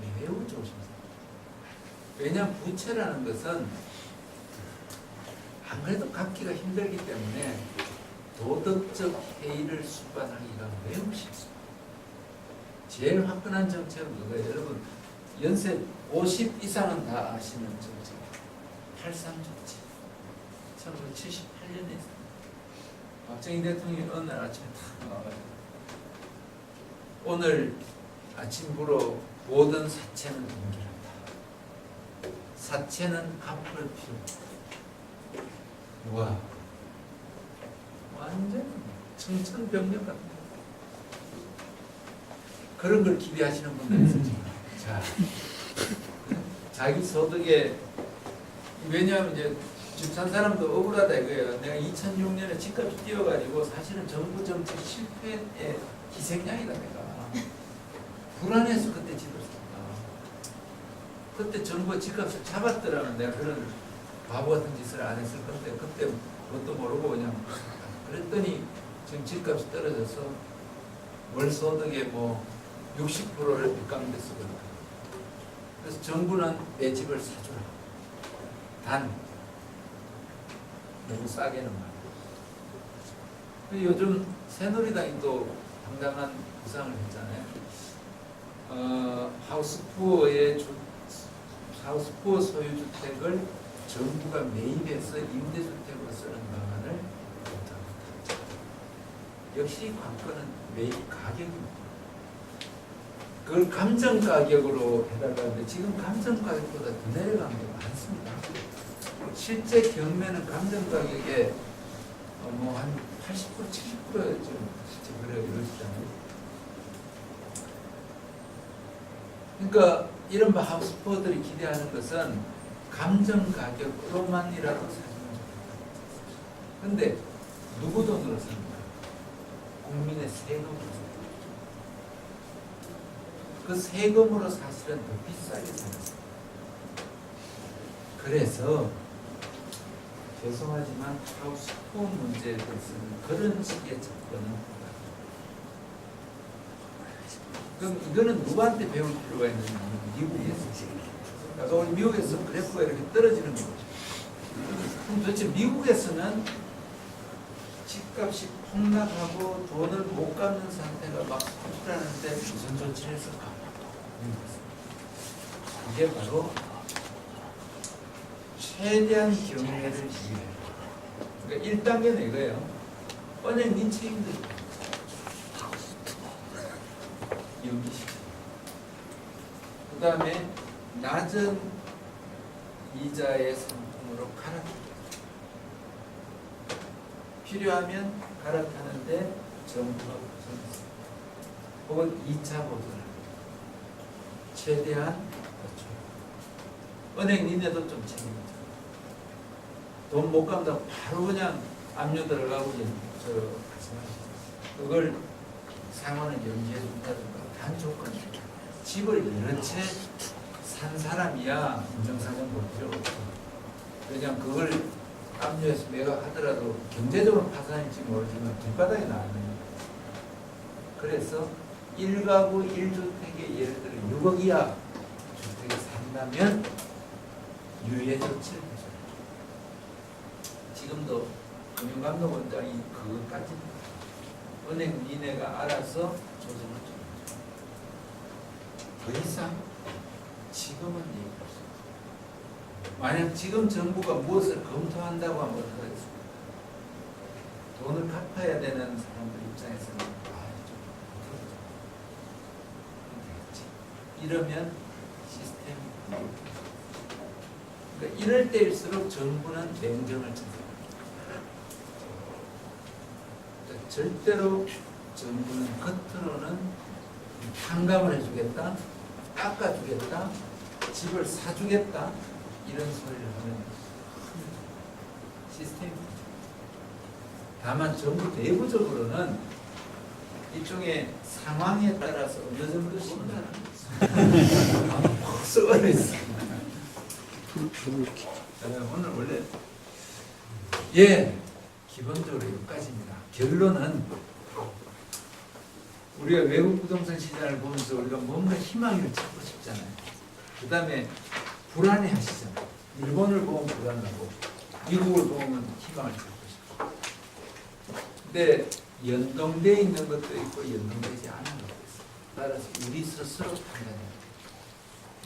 매우 조심스럽다. 왜냐하면 부채라는 것은 안 그래도 갚기가 힘들기 때문에 도덕적 해이를 수반하기가 매우 쉽습니다. 제일 화끈한 정책은 그거예요. 여러분 연세 50 이상은 다 아시는 정책. 83 정책. 1978년에 있습니다. 박정희 대통령이 어느 날 아침에 탁 나와가지고 오늘 아침부로 모든 사채는 동결한다. 사채는 갚을 필요. 와, 완전 청천벽력 같은 그런 걸 기대하시는 분들이 있었지만 자, 자기 소득에 왜냐하면 이제 집 산 사람도 억울하다 이거예요. 내가 2006년에 집값이 뛰어가지고 사실은 정부 정책 실패의 희생양이다 내가. 불안해서 그때 샀다. 그때 정부가 집값을 잡았더라면 내가 그런 바보 같은 짓을 안 했을 건데 그때 뭣도 모르고 그냥 그랬더니 지금 집값이 떨어져서 월 소득의 뭐 60%를 빚감돼서 그렇다. 그래서 정부는 내 집을 사주라. 단 너무 싸게는 말고. 요즘 새누리당이 또 당당한 구상을 했잖아요. 어, 하우스푸어의 주, 하우스푸어 소유주택을 정부가 매입해서 임대주택으로 쓰는 방안을 검토합니다. 역시 관건은 매입 가격입니다. 그걸 감정 가격으로 해달라는데 지금 감정 가격보다 더 내려간 게 많습니다. 실제 경매는 감정 가격에 어, 뭐한 80% 70%좀 실제 그래 이러시잖아요. 그러니까 이른바 하우스포들이 기대하는 것은 감정 가격으로만이라도 사주면 좋겠다. 근데 누구 돈으로 삽니까? 국민의 세금으로. 그 세금으로 사실은 더 비싸게 삽니다. 그래서 죄송하지만 하우스포 문제에 대해서는 그런 식의 접근은 그럼 이거는 누구한테 배울 필요가 있느냐 미국에서 아까 우리 미국에서 그래프가 이렇게 떨어지는 거죠 그럼 도대체 미국에서는 집값이 폭락하고 돈을 못 갚는 상태가 막 호출하는데 무슨 조치를 했을까 이게 바로 최대한 경매를 유예해. 그러니까 1단계는 이거예요. 은행 닌 책임들. 연기시켜. 그 다음에 낮은 이자의 상품으로 갈아타. 필요하면 갈아타는데 정부가 보전했습니다. 혹은 2차 보전을 최대한 그렇죠. 은행 니네도 좀 책임져. 돈못 갚는다고 바로 그냥 압류 들어가고 저 말씀하시죠. 그걸 상환을 연기해 준다든가 단 조건이 집을 여러 채 산 사람이야 인정사정 없어. 왜냐면 그걸 압류해서 매각하더라도 경제적으로 파산일지 모르지만 길바닥에 나왔는 그래서 1가구 1주택에 예를 들어 6억 이하 주택에 산다면 유예 조치를 해줘요. 지금도 금융감독원장이 그것까지 은행 니네가 알아서 조정을 좀 해줘. 더 이상 지금은 얘기 없어요. 만약 지금 정부가 무엇을 검토한다고 하면 어떻게 하겠습니까? 돈을 갚아야 되는 사람들 입장에서는 아, 좀 되겠지? 이러면 시스템이 그러니까 이럴 때일수록 정부는 냉정을 찾습니다. 절대로 정부는 겉으로는 탕감을 해주겠다, 깎아주겠다, 집을 사주겠다 이런 소리를 하면 시스템이 다만 정부 내부적으로는 일종의 상황에 따라서 어느 정도 거죠. 썩어져 있습니다. 자, 오늘 원래 예 기본적으로 여기까지입니다. 결론은 우리가 외국 부동산 시장을 보면서 우리가 뭔가 희망을 찾고 싶잖아요. 그 다음에 불안해 하시잖아요. 일본을 보면 불안하고 미국을 보면 희망을 찾고 싶고. 근데 연동돼 있는 것도 있고 연동되지 않은 것도 있어요. 따라서 우리 스스로 판단해야 돼요.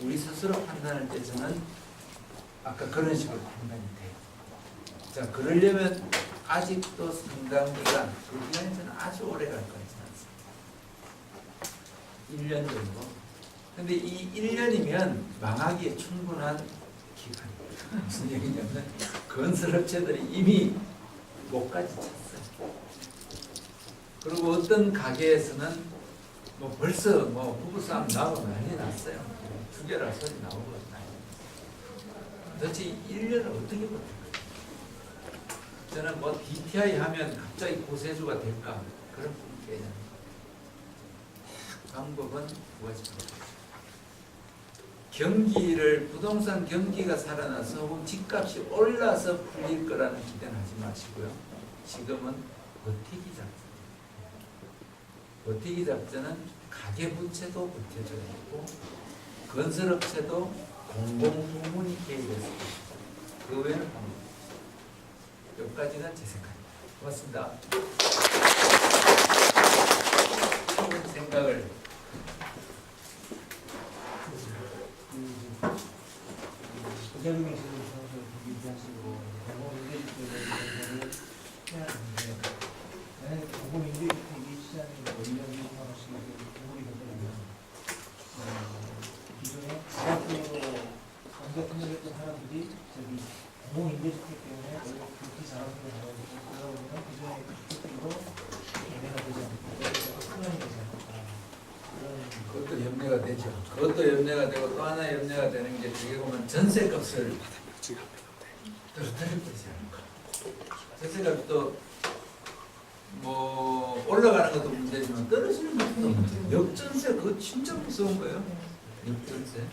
우리 스스로 판단할 때 저는 아까 그런 식으로 판단이 돼요. 자, 그러려면 아직도 상당 기간, 그 기간이 저는 아주 오래 갈것 같지는 않습니다. 1년 정도. 근데 이 1년이면 망하기에 충분한 기간이에요. 무슨 얘기냐면 건설업체들이 이미 목까지 찼어요. 그리고 어떤 가게에서는 뭐 벌써 뭐 부부싸움 나고 난리 났어요. 죽여라 소리 나오고 난리. 도대체 1년을 어떻게 버틸까? 저는 뭐 DTI 하면 갑자기 고세주가 될까? 그런 개념. 방법은 두 가지입니다. 경기를 부동산 경기가 살아나서 혹은 집값이 올라서 풀릴 거라는 기대는 하지 마시고요. 지금은 버티기 작전. 버티기 작전은 가계 부채도 버텨줘야 되고 건설업체도 공공부문이 개입해서 그 외에는 방법. 여기까지가 제 생각입니다. 고맙습니다. 좋은 생각을 부장님 지금 선수 준비하시고 공공 임대주택을 해야 하는데 만약에 공공 임대주택이 시장에 원량이 상관없이 공급이 된다면 어, 기존에 지자체로 공격을 했던 사람들이 저기 공공 임대주택 때문에 원래 그렇게 잘하는 걸 알아보고 그러다 보면 기존의 주택으로 연계가 되지 않고 큰원이 되지 않을까 그런 그것도 염려가 되죠. 그것도 염려가 되고 또 하나 염려가 되는 게 어떻게 보면 전세값을 떨어뜨릴 않을까. 전세값도 뭐 올라가는 것도 문제지만 떨어지는 것도 문제. 역전세 그거 진짜 무서운 거예요. 역전세.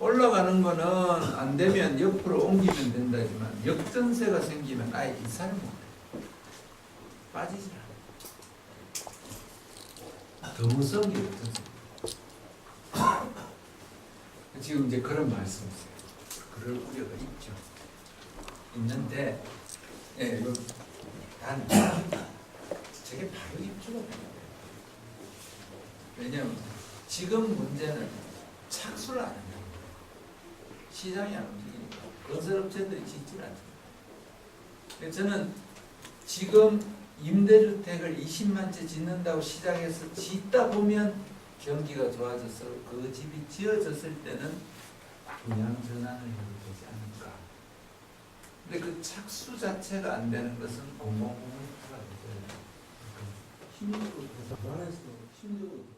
올라가는 거는 안 되면 옆으로 옮기면 된다지만 역전세가 생기면 아예 이사를 못 해. 빠지질 않아. 더 무서운 게 역전세. 지금 이제 그런 말씀이세요. 그럴 우려가 있죠. 있는데, 예, 요, 단, 저게 바로 되는 거예요. 왜냐면, 지금 문제는 착수를 안 거예요. 시장이 안 움직이니까. 건설업체들이 짓질 않죠. 저는 지금 임대주택을 20만 채 짓는다고 시장에서 짓다 보면 경기가 좋아져서 그 집이 지어졌을 때는 분양 전환을 해도 되지 않을까. 근데 그 착수 자체가 안 되는 것은 공공부문이 되어 불안해서 힘들고